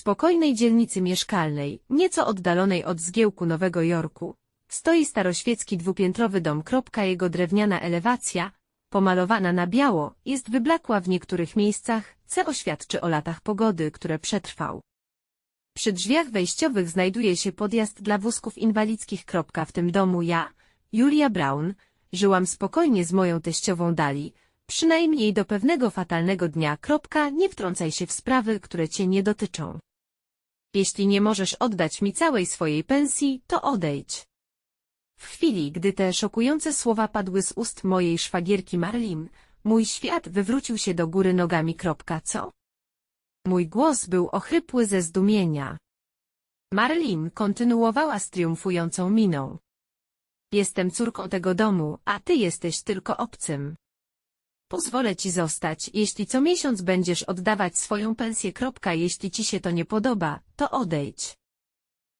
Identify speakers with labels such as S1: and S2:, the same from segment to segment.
S1: spokojnej dzielnicy mieszkalnej, nieco oddalonej od zgiełku Nowego Jorku, stoi staroświecki dwupiętrowy dom. Jego drewniana elewacja, pomalowana na biało, jest wyblakła w niektórych miejscach, co świadczy o latach pogody, które przetrwał. Przy drzwiach wejściowych znajduje się podjazd dla wózków inwalidzkich. W tym domu ja, Julia Brown, żyłam spokojnie z moją teściową Dali, przynajmniej do pewnego fatalnego dnia. Nie wtrącaj się w sprawy, które cię nie dotyczą. Jeśli nie możesz oddać mi całej swojej pensji, to odejdź. W chwili, gdy te szokujące słowa padły z ust mojej szwagierki Marlin, mój świat wywrócił się do góry nogami. Co? Mój głos był ochrypły ze zdumienia. Marlin kontynuowała z triumfującą miną. Jestem córką tego domu, a ty jesteś tylko obcym. Pozwolę ci zostać, jeśli co miesiąc będziesz oddawać swoją pensję. Jeśli ci się to nie podoba, to odejdź.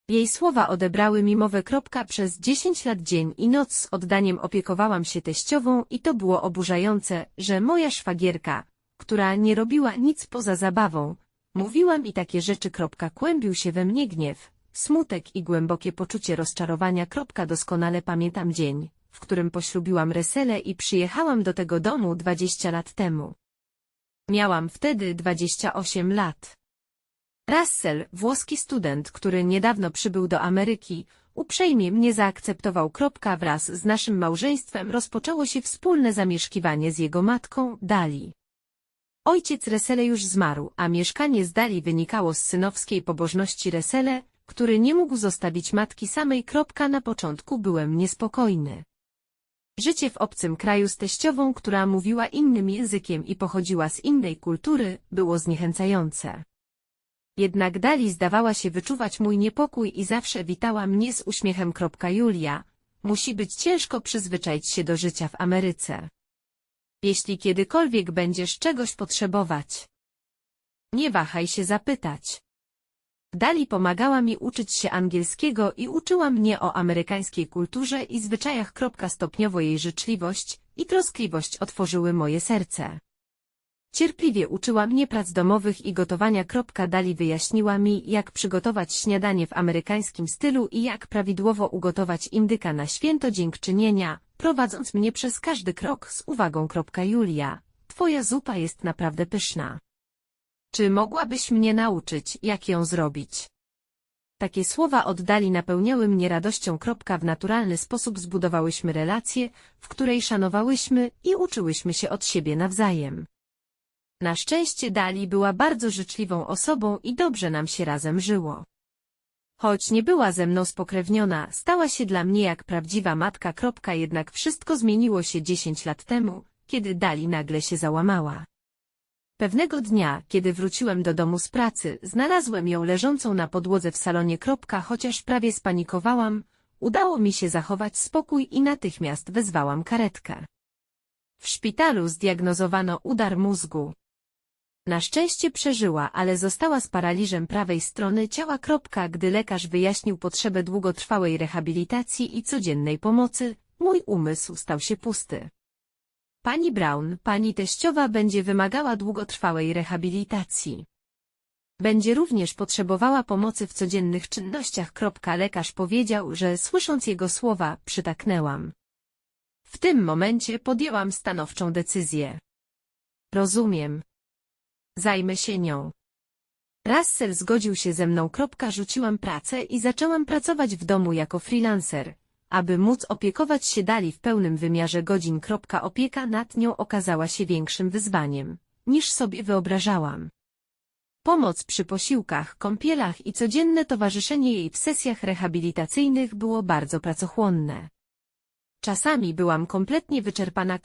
S1: Jej słowa odebrały mi mowę. Przez dziesięć lat dzień i noc z oddaniem opiekowałam się teściową i to było oburzające, że moja szwagierka, która nie robiła nic poza zabawą, mówiła mi takie rzeczy. Kłębił się we mnie gniew, smutek i głębokie poczucie rozczarowania. Doskonale pamiętam dzień, w którym poślubiłam Reselę i przyjechałam do tego domu 20 lat temu. Miałam wtedy 28 lat. Russell, włoski student, który niedawno przybył do Ameryki, uprzejmie mnie zaakceptował. Wraz z naszym małżeństwem rozpoczęło się wspólne zamieszkiwanie z jego matką, Dali. Ojciec Resele już zmarł, a mieszkanie z Dali wynikało z synowskiej pobożności Resele, który nie mógł zostawić matki samej. Na początku byłem niespokojny. Życie w obcym kraju z teściową, która mówiła innym językiem i pochodziła z innej kultury, było zniechęcające. Jednak Dali zdawała się wyczuwać mój niepokój i zawsze witała mnie z uśmiechem. Julia, musi być ciężko przyzwyczaić się do życia w Ameryce. Jeśli kiedykolwiek będziesz czegoś potrzebować, nie wahaj się zapytać. Dali pomagała mi uczyć się angielskiego i uczyła mnie o amerykańskiej kulturze i zwyczajach. Stopniowo jej życzliwość i troskliwość otworzyły moje serce. Cierpliwie uczyła mnie prac domowych i gotowania. Dali wyjaśniła mi, jak przygotować śniadanie w amerykańskim stylu i jak prawidłowo ugotować indyka na święto dziękczynienia, prowadząc mnie przez każdy krok z uwagą. Julia, twoja zupa jest naprawdę pyszna. Czy mogłabyś mnie nauczyć, jak ją zrobić? Takie słowa oddali napełniały mnie radością. W naturalny sposób zbudowałyśmy relację, w której szanowałyśmy i uczyłyśmy się od siebie nawzajem. Na szczęście Dali była bardzo życzliwą osobą i dobrze nam się razem żyło. Choć nie była ze mną spokrewniona, stała się dla mnie jak prawdziwa matka. Jednak wszystko zmieniło się dziesięć lat temu, kiedy Dali nagle się załamała. Pewnego dnia, kiedy wróciłem do domu z pracy, znalazłem ją leżącą na podłodze w salonie. Chociaż prawie spanikowałam, udało mi się zachować spokój i natychmiast wezwałam karetkę. W szpitalu zdiagnozowano udar mózgu. Na szczęście przeżyła, ale została z paraliżem prawej strony ciała. Gdy lekarz wyjaśnił potrzebę długotrwałej rehabilitacji i codziennej pomocy, mój umysł stał się pusty. Pani Brown, pani teściowa będzie wymagała długotrwałej rehabilitacji. Będzie również potrzebowała pomocy w codziennych czynnościach. Lekarz powiedział, że słysząc jego słowa, przytaknęłam. W tym momencie podjęłam stanowczą decyzję. Rozumiem. Zajmę się nią. Russell zgodził się ze mną. Rzuciłam pracę i zaczęłam pracować w domu jako freelancer, aby móc opiekować się dali w pełnym wymiarze godzin. Opieka nad nią okazała się większym wyzwaniem, niż sobie wyobrażałam. Pomoc przy posiłkach, kąpielach i codzienne towarzyszenie jej w sesjach rehabilitacyjnych było bardzo pracochłonne. Czasami byłam kompletnie wyczerpana.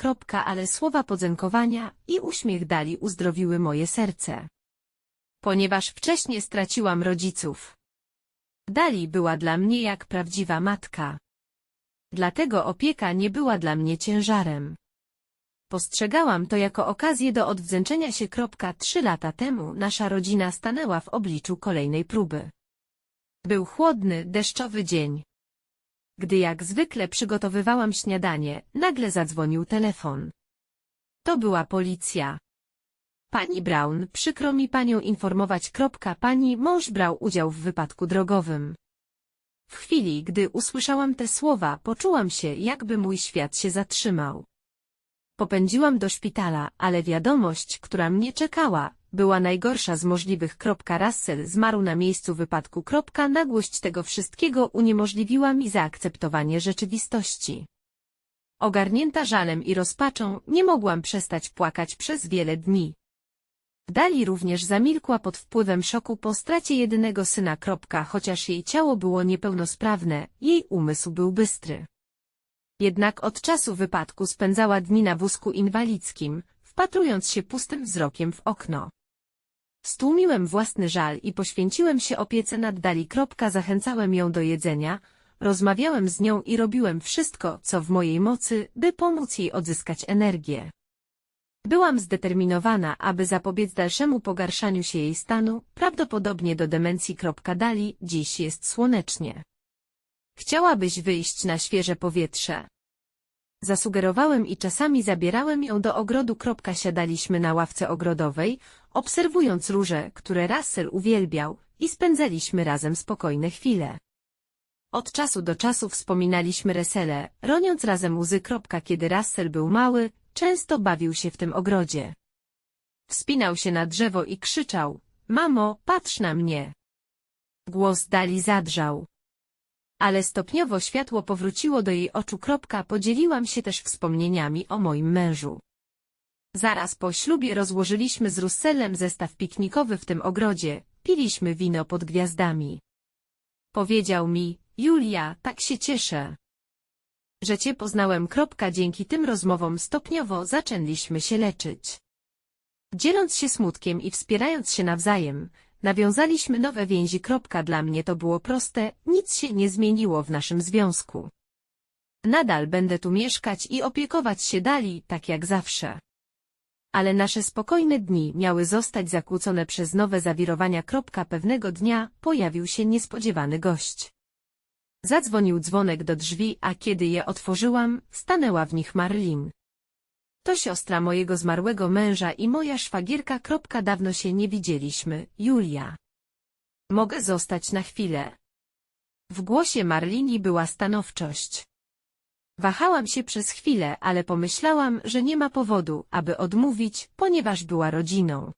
S1: Ale słowa podziękowania i uśmiech dali uzdrowiły moje serce. Ponieważ wcześniej straciłam rodziców. Dali była dla mnie jak prawdziwa matka. Dlatego opieka nie była dla mnie ciężarem. Postrzegałam to jako okazję do odwdzięczenia się. Trzy lata temu nasza rodzina stanęła w obliczu kolejnej próby. Był chłodny, deszczowy dzień. Gdy jak zwykle przygotowywałam śniadanie, nagle zadzwonił telefon. To była policja. Pani Brown, przykro mi panią informować. Pani mąż brał udział w wypadku drogowym. W chwili, gdy usłyszałam te słowa, poczułam się, jakby mój świat się zatrzymał. Popędziłam do szpitala, ale wiadomość, która mnie czekała, była najgorsza z możliwych. Russell zmarł na miejscu wypadku. Nagłość tego wszystkiego uniemożliwiła mi zaakceptowanie rzeczywistości. Ogarnięta żalem i rozpaczą, nie mogłam przestać płakać przez wiele dni. Dali również zamilkła pod wpływem szoku po stracie jedynego syna. Chociaż jej ciało było niepełnosprawne, jej umysł był bystry. Jednak od czasu wypadku spędzała dni na wózku inwalidzkim, wpatrując się pustym wzrokiem w okno. Stłumiłem własny żal i poświęciłem się opiece nad Dali. Zachęcałem ją do jedzenia, rozmawiałem z nią i robiłem wszystko, co w mojej mocy, by pomóc jej odzyskać energię. Byłam zdeterminowana, aby zapobiec dalszemu pogarszaniu się jej stanu, prawdopodobnie do demencji. Dali, dziś jest słonecznie. Chciałabyś wyjść na świeże powietrze. Zasugerowałem i czasami zabierałem ją do ogrodu. Siadaliśmy na ławce ogrodowej, obserwując róże, które Russell uwielbiał, i spędzaliśmy razem spokojne chwile. Od czasu do czasu wspominaliśmy Resele, roniąc razem łzy. Kiedy Russell był mały, często bawił się w tym ogrodzie. Wspinał się na drzewo i krzyczał, mamo, patrz na mnie. Głos Dali zadrżał. Ale stopniowo światło powróciło do jej oczu. Podzieliłam się też wspomnieniami o moim mężu. Zaraz po ślubie rozłożyliśmy z Russellem zestaw piknikowy w tym ogrodzie, piliśmy wino pod gwiazdami. Powiedział mi, Julia, tak się cieszę, że cię poznałem. Dzięki tym rozmowom stopniowo zaczęliśmy się leczyć. Dzieląc się smutkiem i wspierając się nawzajem, nawiązaliśmy nowe więzi. Dla mnie to było proste, nic się nie zmieniło w naszym związku. Nadal będę tu mieszkać i opiekować się dali, tak jak zawsze. Ale nasze spokojne dni miały zostać zakłócone przez nowe zawirowania. Pewnego dnia pojawił się niespodziewany gość. Zadzwonił dzwonek do drzwi, a kiedy je otworzyłam, stanęła w nich Marlin. To siostra mojego zmarłego męża i moja szwagierka. Dawno się nie widzieliśmy, Julia. Mogę zostać na chwilę. W głosie Marlini była stanowczość. Wahałam się przez chwilę, ale pomyślałam, że nie ma powodu, aby odmówić, ponieważ była rodziną.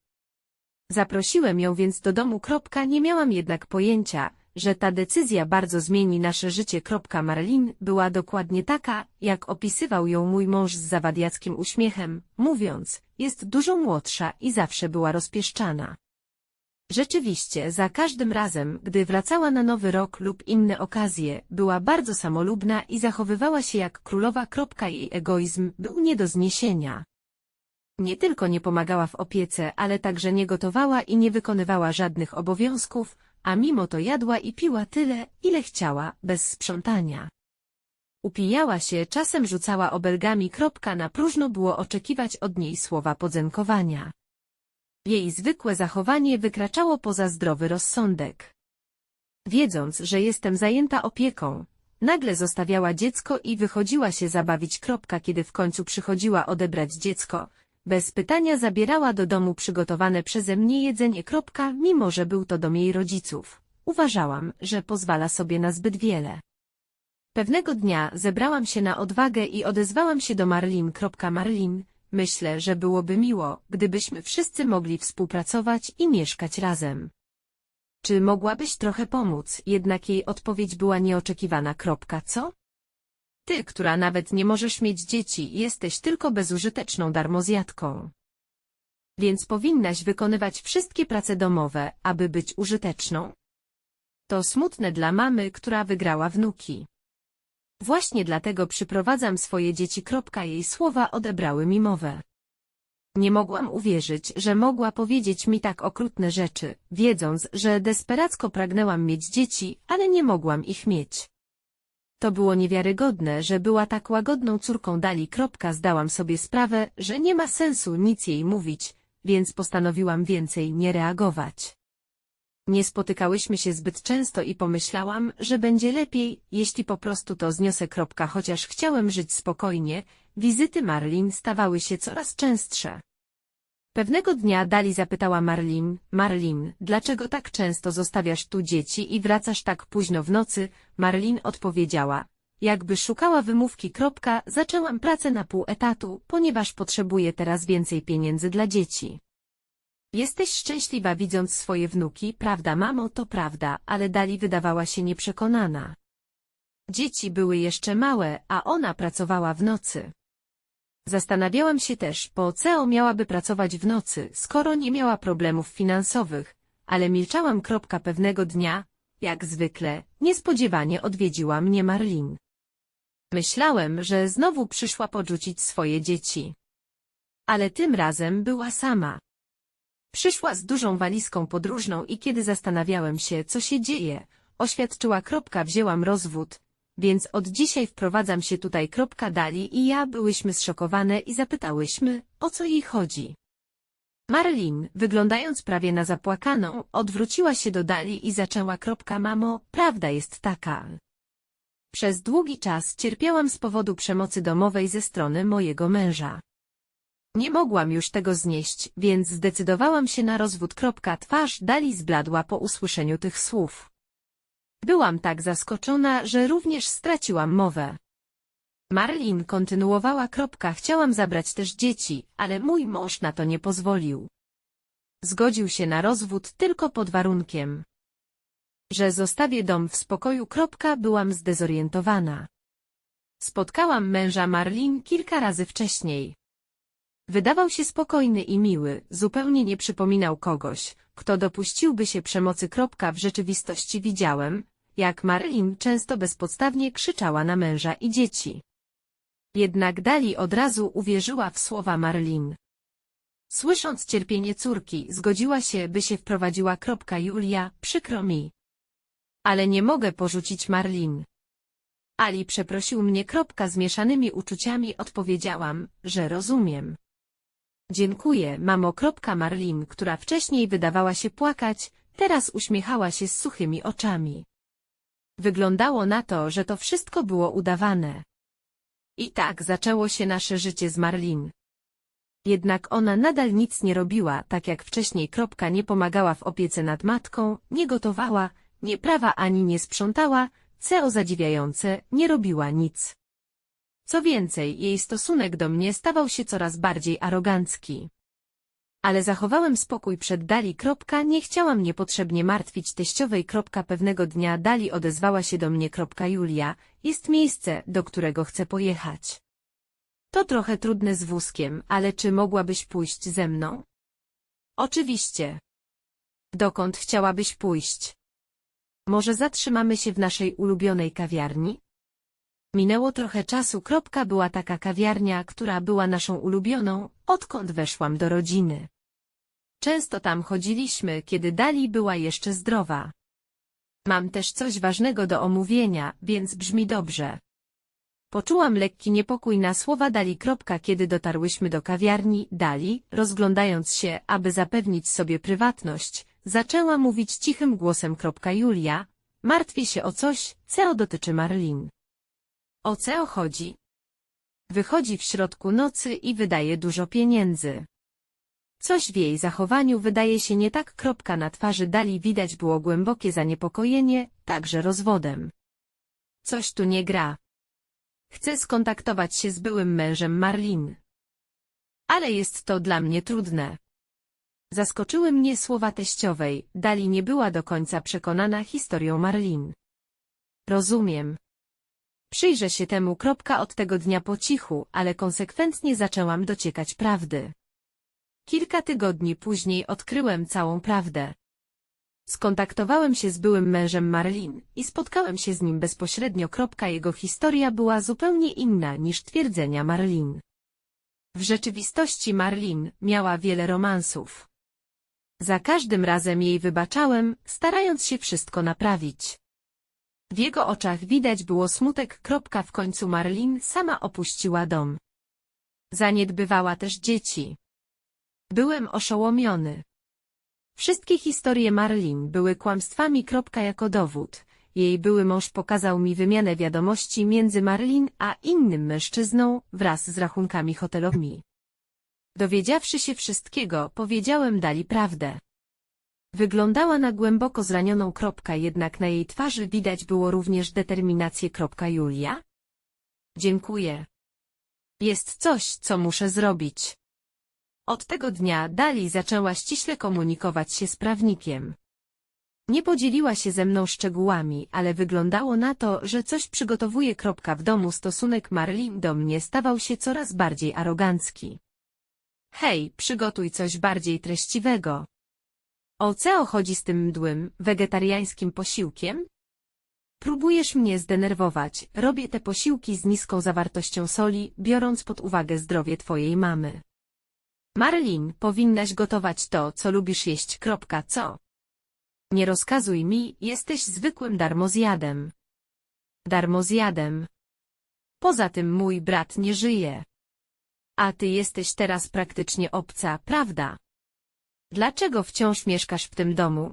S1: Zaprosiłem ją więc do domu. Nie miałam jednak pojęcia, że ta decyzja bardzo zmieni nasze życie. Marlin była dokładnie taka, jak opisywał ją mój mąż z zawadiackim uśmiechem, mówiąc, jest dużo młodsza i zawsze była rozpieszczana. Rzeczywiście, za każdym razem, gdy wracała na nowy rok lub inne okazje, była bardzo samolubna i zachowywała się jak królowa. Jej egoizm był nie do zniesienia. Nie tylko nie pomagała w opiece, ale także nie gotowała i nie wykonywała żadnych obowiązków, a mimo to jadła i piła tyle, ile chciała, bez sprzątania. Upijała się, czasem rzucała obelgami. Kropka na próżno było oczekiwać od niej słowa podziękowania. Jej zwykłe zachowanie wykraczało poza zdrowy rozsądek. Wiedząc, że jestem zajęta opieką, nagle zostawiała dziecko i wychodziła się zabawić. Kropka, kiedy w końcu przychodziła odebrać dziecko, bez pytania zabierała do domu przygotowane przeze mnie jedzenie. Kropka, mimo że był to dom jej rodziców. Uważałam, że pozwala sobie na zbyt wiele. Pewnego dnia zebrałam się na odwagę i odezwałam się do Marlin. Marlin, myślę, że byłoby miło, gdybyśmy wszyscy mogli współpracować i mieszkać razem. Czy mogłabyś trochę pomóc? Jednak jej odpowiedź była nieoczekiwana. Co? Ty, która nawet nie możesz mieć dzieci, jesteś tylko bezużyteczną darmozjadką. Więc powinnaś wykonywać wszystkie prace domowe, aby być użyteczną. To smutne dla mamy, która wygrała wnuki. Właśnie dlatego przyprowadzam swoje dzieci. Jej słowa odebrały mi mowę. Nie mogłam uwierzyć, że mogła powiedzieć mi tak okrutne rzeczy, wiedząc, że desperacko pragnęłam mieć dzieci, ale nie mogłam ich mieć. To było niewiarygodne, że była tak łagodną córką Dali. Zdałam sobie sprawę, że nie ma sensu nic jej mówić, więc postanowiłam więcej nie reagować. Nie spotykałyśmy się zbyt często i pomyślałam, że będzie lepiej, jeśli po prostu to zniosę. Chociaż chciałem żyć spokojnie, wizyty Marlin stawały się coraz częstsze. Pewnego dnia Dali zapytała Marlin, Marlin, dlaczego tak często zostawiasz tu dzieci i wracasz tak późno w nocy? Marlin odpowiedziała, jakby szukała wymówki. Kropka, zaczęłam pracę na pół etatu, ponieważ potrzebuję teraz więcej pieniędzy dla dzieci. Jesteś szczęśliwa widząc swoje wnuki, prawda mamo, to prawda, ale Dali wydawała się nieprzekonana. Dzieci były jeszcze małe, a ona pracowała w nocy. Zastanawiałam się też, po co miałaby pracować w nocy, skoro nie miała problemów finansowych, ale milczałam. Kropka pewnego dnia, jak zwykle, niespodziewanie odwiedziła mnie Marlin. Myślałem, że znowu przyszła podrzucić swoje dzieci. Ale tym razem była sama. Przyszła z dużą walizką podróżną i kiedy zastanawiałem się, co się dzieje, oświadczyła. Kropka, wzięłam rozwód, więc od dzisiaj wprowadzam się tutaj. Dali i ja byłyśmy zszokowane i zapytałyśmy, o co jej chodzi. Marlin, wyglądając prawie na zapłakaną, odwróciła się do Dali i zaczęła. Mamo, prawda jest taka. Przez długi czas cierpiałam z powodu przemocy domowej ze strony mojego męża. Nie mogłam już tego znieść, więc zdecydowałam się na rozwód. Twarz Dali zbladła po usłyszeniu tych słów. Byłam tak zaskoczona, że również straciłam mowę. Marlin kontynuowała. Kropka, chciałam zabrać też dzieci, ale mój mąż na to nie pozwolił. Zgodził się na rozwód tylko pod warunkiem, że zostawię dom w spokoju. Kropka, byłam zdezorientowana. Spotkałam męża Marlin kilka razy wcześniej. Wydawał się spokojny i miły, zupełnie nie przypominał kogoś, kto dopuściłby się przemocy. W rzeczywistości widziałem, jak Marlin często bezpodstawnie krzyczała na męża i dzieci. Jednak Dali od razu uwierzyła w słowa Marlin. Słysząc cierpienie córki, zgodziła się, by się wprowadziła. Julia, przykro mi. Ale nie mogę porzucić Marlin. Ali przeprosił mnie. Zmieszanymi uczuciami odpowiedziałam, że rozumiem. Dziękuję, mamo. Marlin, która wcześniej wydawała się płakać, teraz uśmiechała się z suchymi oczami. Wyglądało na to, że to wszystko było udawane. I tak zaczęło się nasze życie z Marlin. Jednak ona nadal nic nie robiła, tak jak wcześniej. Nie pomagała w opiece nad matką, nie gotowała, nie prawa ani nie sprzątała, co zadziwiające, nie robiła nic. Co więcej, jej stosunek do mnie stawał się coraz bardziej arogancki. Ale zachowałem spokój przed Dali. Nie chciałam niepotrzebnie martwić teściowej. Pewnego dnia Dali odezwała się do mnie. Julia, jest miejsce, do którego chcę pojechać. To trochę trudne z wózkiem, ale czy mogłabyś pójść ze mną? Oczywiście. Dokąd chciałabyś pójść? Może zatrzymamy się w naszej ulubionej kawiarni? Minęło trochę czasu. Kropka była taka kawiarnia, która była naszą ulubioną, odkąd weszłam do rodziny. Często tam chodziliśmy, kiedy Dali była jeszcze zdrowa. Mam też coś ważnego do omówienia, więc brzmi dobrze. Poczułam lekki niepokój na słowa Dali. Kiedy dotarłyśmy do kawiarni, Dali, rozglądając się, aby zapewnić sobie prywatność, zaczęła mówić cichym głosem. Julia, martwię się o coś, co dotyczy Marlin. O co chodzi? Wychodzi w środku nocy i wydaje dużo pieniędzy. Coś w jej zachowaniu wydaje się nie tak. Kropka na twarzy Dali widać było głębokie zaniepokojenie, także rozwodem. Coś tu nie gra. Chcę skontaktować się z byłym mężem Marlin. Ale jest to dla mnie trudne. Zaskoczyły mnie słowa teściowej, Dali nie była do końca przekonana historią Marlin. Rozumiem. Przyjrzę się temu. Od tego dnia po cichu, ale konsekwentnie zaczęłam dociekać prawdy. Kilka tygodni później odkryłem całą prawdę. Skontaktowałem się z byłym mężem Marlin i spotkałem się z nim bezpośrednio. Jego historia była zupełnie inna niż twierdzenia Marlin. W rzeczywistości Marlin miała wiele romansów. Za każdym razem jej wybaczałem, starając się wszystko naprawić. W jego oczach widać było smutek. W końcu Marlin sama opuściła dom. Zaniedbywała też dzieci. Byłem oszołomiony. Wszystkie historie Marlin były kłamstwami. Jako dowód. Jej były mąż pokazał mi wymianę wiadomości między Marlin a innym mężczyzną wraz z rachunkami hotelowymi. Dowiedziawszy się wszystkiego, powiedziałem Dali prawdę. Wyglądała na głęboko zranioną kropka, jednak na jej twarzy widać było również determinację kropka Julia. Dziękuję. Jest coś, co muszę zrobić. Od tego dnia Dali zaczęła ściśle komunikować się z prawnikiem. Nie podzieliła się ze mną szczegółami, ale wyglądało na to, że coś przygotowuje. Kropka w domu stosunek Marlin do mnie stawał się coraz bardziej arogancki. Hej, przygotuj coś bardziej treściwego. O co chodzi z tym mdłym, wegetariańskim posiłkiem? Próbujesz mnie zdenerwować, robię te posiłki z niską zawartością soli, biorąc pod uwagę zdrowie twojej mamy. Marlin, powinnaś gotować to, co lubisz jeść. Kropka, co? Nie rozkazuj mi, jesteś zwykłym darmozjadem. Darmozjadem. Poza tym mój brat nie żyje. A ty jesteś teraz praktycznie obca, prawda? Dlaczego wciąż mieszkasz w tym domu?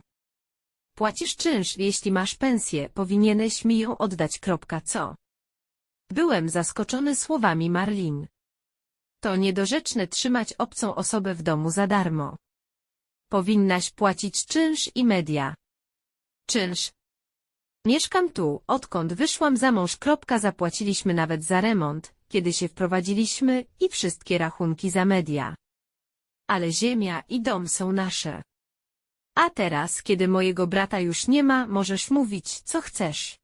S1: Płacisz czynsz, jeśli masz pensję, powinieneś mi ją oddać. Kropka, co? Byłem zaskoczony słowami Marlin. To niedorzeczne trzymać obcą osobę w domu za darmo. Powinnaś płacić czynsz i media. Czynsz. Mieszkam tu, odkąd wyszłam za mąż. Kropka, zapłaciliśmy nawet za remont, kiedy się wprowadziliśmy i wszystkie rachunki za media. Ale ziemia i dom są nasze. A teraz, kiedy mojego brata już nie ma, możesz mówić, co chcesz.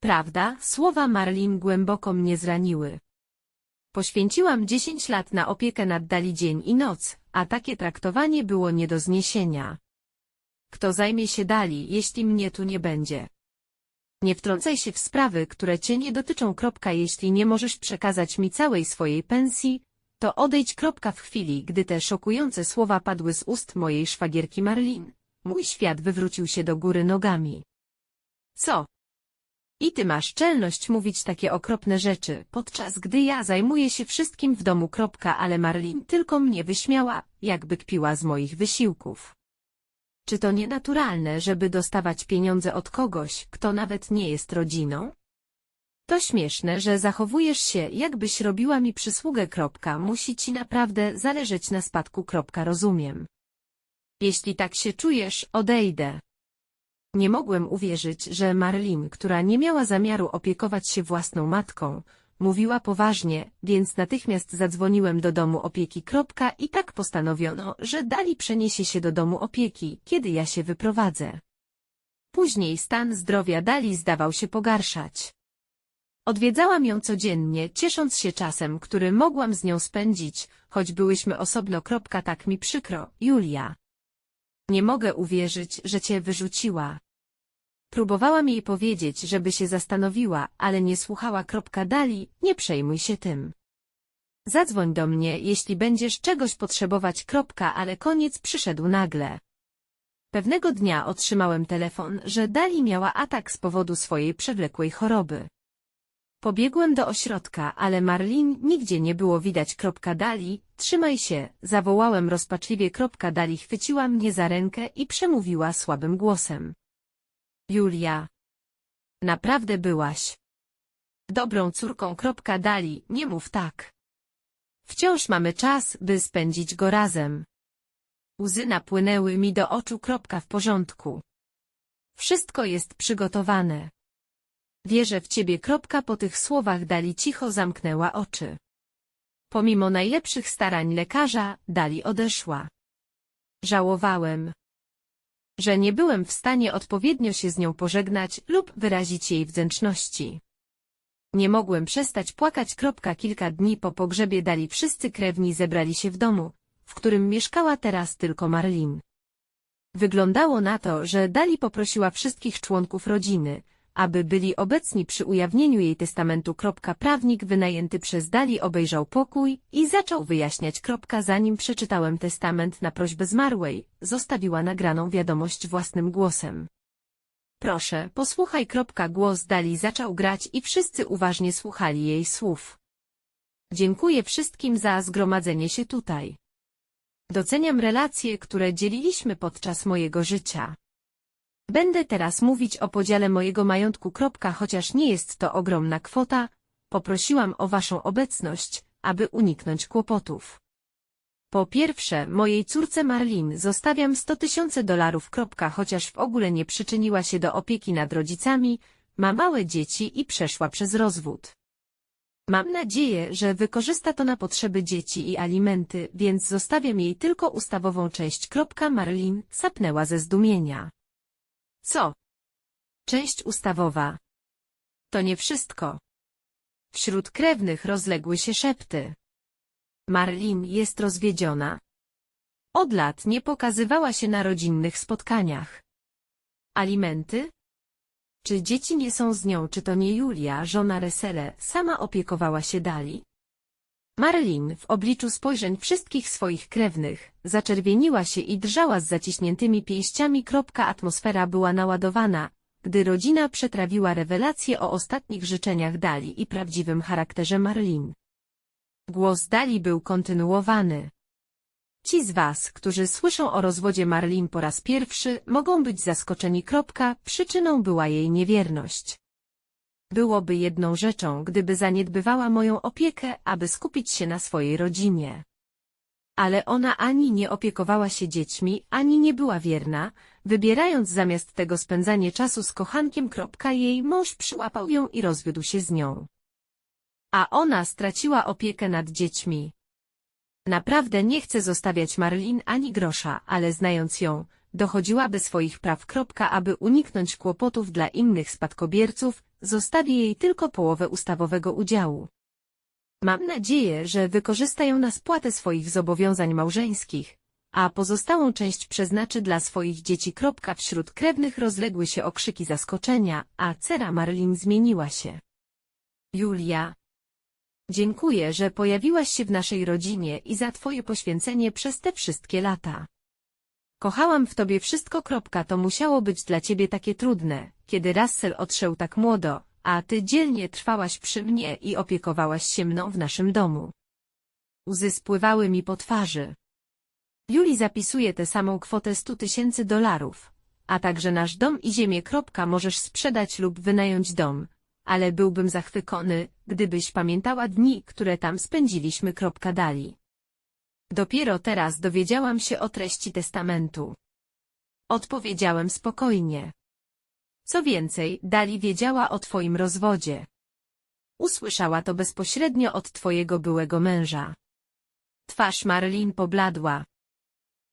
S1: Prawda, słowa Marlin głęboko mnie zraniły. Poświęciłam dziesięć lat na opiekę nad Dali dzień i noc, a takie traktowanie było nie do zniesienia. Kto zajmie się Dali, jeśli mnie tu nie będzie? Nie wtrącaj się w sprawy, które cię nie dotyczą. Jeśli nie możesz przekazać mi całej swojej pensji, to odejdź. W chwili, gdy te szokujące słowa padły z ust mojej szwagierki Marlin. Mój świat wywrócił się do góry nogami. Co? I ty masz czelność mówić takie okropne rzeczy, podczas gdy ja zajmuję się wszystkim w domu. Ale Marlin tylko mnie wyśmiała, jakby kpiła z moich wysiłków. Czy to nienaturalne, żeby dostawać pieniądze od kogoś, kto nawet nie jest rodziną? To śmieszne, że zachowujesz się, jakbyś robiła mi przysługę. Kropka, musi ci naprawdę zależeć na spadku. Kropka, rozumiem. Jeśli tak się czujesz, odejdę. Nie mogłem uwierzyć, że Marlin, która nie miała zamiaru opiekować się własną matką, mówiła poważnie, więc natychmiast zadzwoniłem do domu opieki. Kropka, I tak postanowiono, że Dali przeniesie się do domu opieki, kiedy ja się wyprowadzę. Później stan zdrowia Dali zdawał się pogarszać. Odwiedzałam ją codziennie, ciesząc się czasem, który mogłam z nią spędzić, choć byłyśmy osobno. Tak mi przykro, Julia. Nie mogę uwierzyć, że cię wyrzuciła. Próbowałam jej powiedzieć, żeby się zastanowiła, ale nie słuchała. Dali, nie przejmuj się tym. Zadzwoń do mnie, jeśli będziesz czegoś potrzebować. Ale koniec przyszedł nagle. Pewnego dnia otrzymałem telefon, że Dali miała atak z powodu swojej przewlekłej choroby. Pobiegłem do ośrodka, ale Marlin nigdzie nie było widać. Kropka Dali, trzymaj się, zawołałem rozpaczliwie. Kropka Dali chwyciła mnie za rękę i przemówiła słabym głosem. Julia. Naprawdę byłaś. Dobrą córką. Kropka Dali, nie mów tak. Wciąż mamy czas, by spędzić go razem. Łzy napłynęły mi do oczu. Kropka w porządku. Wszystko jest przygotowane. Wierzę w ciebie. Po tych słowach Dali cicho zamknęła oczy. Pomimo najlepszych starań lekarza, Dali odeszła. Żałowałem, że nie byłem w stanie odpowiednio się z nią pożegnać lub wyrazić jej wdzięczności. Nie mogłem przestać płakać. Kilka dni po pogrzebie Dali wszyscy krewni zebrali się w domu, w którym mieszkała teraz tylko Marlin. Wyglądało na to, że Dali poprosiła wszystkich członków rodziny, aby byli obecni przy ujawnieniu jej testamentu. Prawnik wynajęty przez Dali obejrzał pokój i zaczął wyjaśniać. Zanim przeczytałem testament na prośbę zmarłej, zostawiła nagraną wiadomość własnym głosem. Proszę, posłuchaj. Głos Dali zaczął grać i wszyscy uważnie słuchali jej słów. Dziękuję wszystkim za zgromadzenie się tutaj. Doceniam relacje, które dzieliliśmy podczas mojego życia. Będę teraz mówić o podziale mojego majątku. Chociaż nie jest to ogromna kwota, poprosiłam o waszą obecność, aby uniknąć kłopotów. Po pierwsze, mojej córce Marlin zostawiam 100 tysięcy dolarów. Chociaż w ogóle nie przyczyniła się do opieki nad rodzicami, ma małe dzieci i przeszła przez rozwód. Mam nadzieję, że wykorzysta to na potrzeby dzieci i alimenty, więc zostawiam jej tylko ustawową część. Marlin sapnęła ze zdumienia. Co? Część ustawowa. To nie wszystko. Wśród krewnych rozległy się szepty. Marlin jest rozwiedziona. Od lat nie pokazywała się na rodzinnych spotkaniach. Alimenty? Czy dzieci nie są z nią, czy to nie Julia, żona Resele, sama opiekowała się Dali? Marlin w obliczu spojrzeń wszystkich swoich krewnych zaczerwieniła się i drżała z zaciśniętymi pięściami. Atmosfera była naładowana, gdy rodzina przetrawiła rewelację o ostatnich życzeniach Dali i prawdziwym charakterze Marlin. Głos Dali był kontynuowany. Ci z was, którzy słyszą o rozwodzie Marlin po raz pierwszy, mogą być zaskoczeni. Przyczyną była jej niewierność. Byłoby jedną rzeczą, gdyby zaniedbywała moją opiekę, aby skupić się na swojej rodzinie. Ale ona ani nie opiekowała się dziećmi, ani nie była wierna, wybierając zamiast tego spędzanie czasu z kochankiem. Jej mąż przyłapał ją i rozwiódł się z nią. A ona straciła opiekę nad dziećmi. Naprawdę nie chcę zostawiać Marlin ani grosza, ale znając ją, dochodziłaby swoich praw. Aby uniknąć kłopotów dla innych spadkobierców, zostawi jej tylko połowę ustawowego udziału. Mam nadzieję, że wykorzysta ją na spłatę swoich zobowiązań małżeńskich, a pozostałą część przeznaczy dla swoich dzieci. Wśród krewnych rozległy się okrzyki zaskoczenia, a cera Marlin zmieniła się. Julia, Dziękuję, że pojawiłaś się w naszej rodzinie i za twoje poświęcenie przez te wszystkie lata. Kochałam w tobie wszystko. To musiało być dla ciebie takie trudne, kiedy Russell odszedł tak młodo, a ty dzielnie trwałaś przy mnie i opiekowałaś się mną w naszym domu. Łzy spływały mi po twarzy. Juli zapisuje tę samą kwotę 100 tysięcy dolarów, a także nasz dom i ziemię. Możesz sprzedać lub wynająć dom, ale byłbym zachwycony, gdybyś pamiętała dni, które tam spędziliśmy. Dali. Dopiero teraz dowiedziałam się o treści testamentu. Odpowiedziałem spokojnie. Co więcej, Dali wiedziała o twoim rozwodzie. Usłyszała to bezpośrednio od twojego byłego męża. Twarz Marlin pobladła.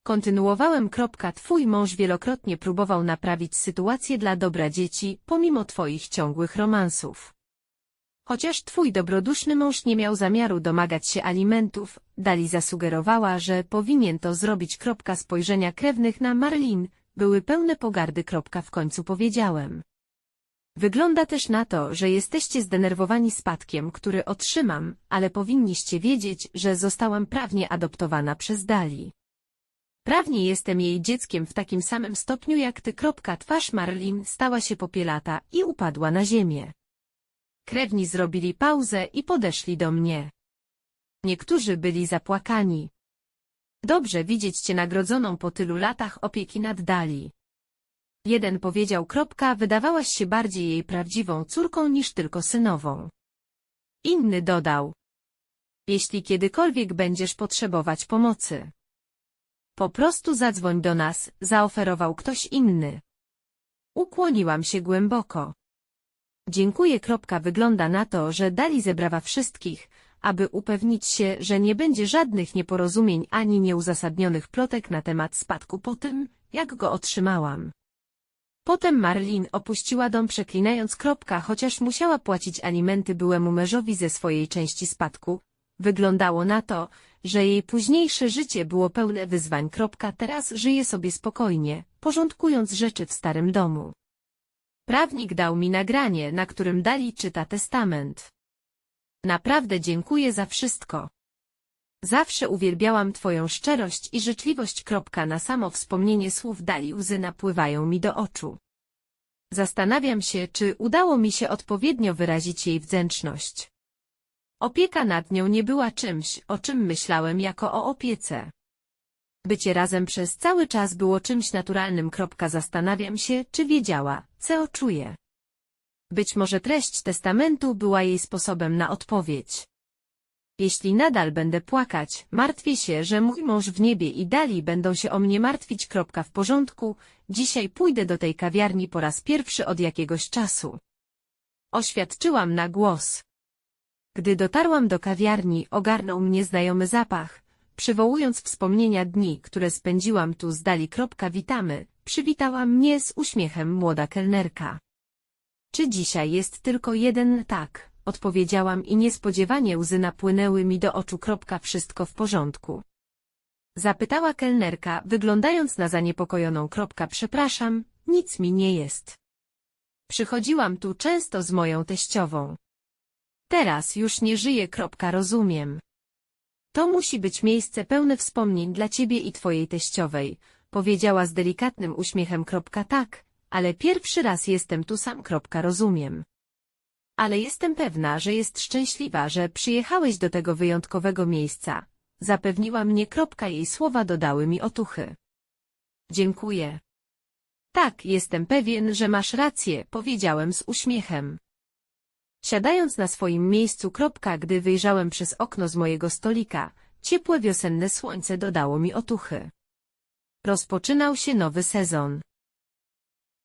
S1: Kontynuowałem. Twój mąż wielokrotnie próbował naprawić sytuację dla dobra dzieci, pomimo twoich ciągłych romansów. Chociaż twój dobroduszny mąż nie miał zamiaru domagać się alimentów, Dali zasugerowała, że powinien to zrobić. Kropka spojrzenia krewnych na Marlin, były pełne pogardy. Kropka w końcu powiedziałem. Wygląda też na to, że jesteście zdenerwowani spadkiem, który otrzymam, ale powinniście wiedzieć, że zostałam prawnie adoptowana przez Dali. Prawnie jestem jej dzieckiem w takim samym stopniu jak ty. Kropka, twarz Marlin stała się popielata i upadła na ziemię. Krewni zrobili pauzę i podeszli do mnie. Niektórzy byli zapłakani. Dobrze widzieć cię nagrodzoną po tylu latach opieki nad Dali. Jeden powiedział kropka, wydawałaś się bardziej jej prawdziwą córką niż tylko synową. Inny dodał. Jeśli kiedykolwiek będziesz potrzebować pomocy. Po prostu zadzwoń do nas, zaoferował ktoś inny. Ukłoniłam się głęboko. Dziękuję. Wygląda na to, że Dali zebrała wszystkich, aby upewnić się, że nie będzie żadnych nieporozumień ani nieuzasadnionych plotek na temat spadku po tym, jak go otrzymałam. Potem Marlin opuściła dom przeklinając kropka, chociaż musiała płacić alimenty byłemu mężowi ze swojej części spadku. Wyglądało na to, że jej późniejsze życie było pełne wyzwań. Kropka, teraz żyje sobie spokojnie, porządkując rzeczy w starym domu. Prawnik dał mi nagranie, na którym Dali czyta testament. Naprawdę dziękuję za wszystko. Zawsze uwielbiałam Twoją szczerość i życzliwość. Na samo wspomnienie słów Dali łzy napływają mi do oczu. Zastanawiam się, czy udało mi się odpowiednio wyrazić jej wdzięczność. Opieka nad nią nie była czymś, o czym myślałem jako o opiece. Bycie razem przez cały czas było czymś naturalnym. Zastanawiam się, czy wiedziała, co czuje. Być może treść testamentu była jej sposobem na odpowiedź. Jeśli nadal będę płakać, martwię się, że mój mąż w niebie i dali będą się o mnie martwić. W porządku, dzisiaj pójdę do tej kawiarni po raz pierwszy od jakiegoś czasu. Oświadczyłam na głos. Gdy dotarłam do kawiarni, ogarnął mnie znajomy zapach, przywołując wspomnienia dni, które spędziłam tu z dali. Witamy, przywitała mnie z uśmiechem młoda kelnerka. Czy dzisiaj jest tylko jeden tak? Odpowiedziałam i niespodziewanie łzy napłynęły mi do oczu. Wszystko w porządku. Zapytała kelnerka, wyglądając na zaniepokojoną. Przepraszam, nic mi nie jest. Przychodziłam tu często z moją teściową. Teraz już nie żyję. Rozumiem. To musi być miejsce pełne wspomnień dla ciebie i twojej teściowej, powiedziała z delikatnym uśmiechem. Tak, ale pierwszy raz jestem tu sam. Rozumiem. Ale jestem pewna, że jest szczęśliwa, że przyjechałeś do tego wyjątkowego miejsca. Zapewniła mnie. Jej słowa dodały mi otuchy. Dziękuję. Tak, jestem pewien, że masz rację, powiedziałem z uśmiechem. Siadając na swoim miejscu. Kropka, gdy wyjrzałem przez okno z mojego stolika, ciepłe wiosenne słońce dodało mi otuchy. Rozpoczynał się nowy sezon.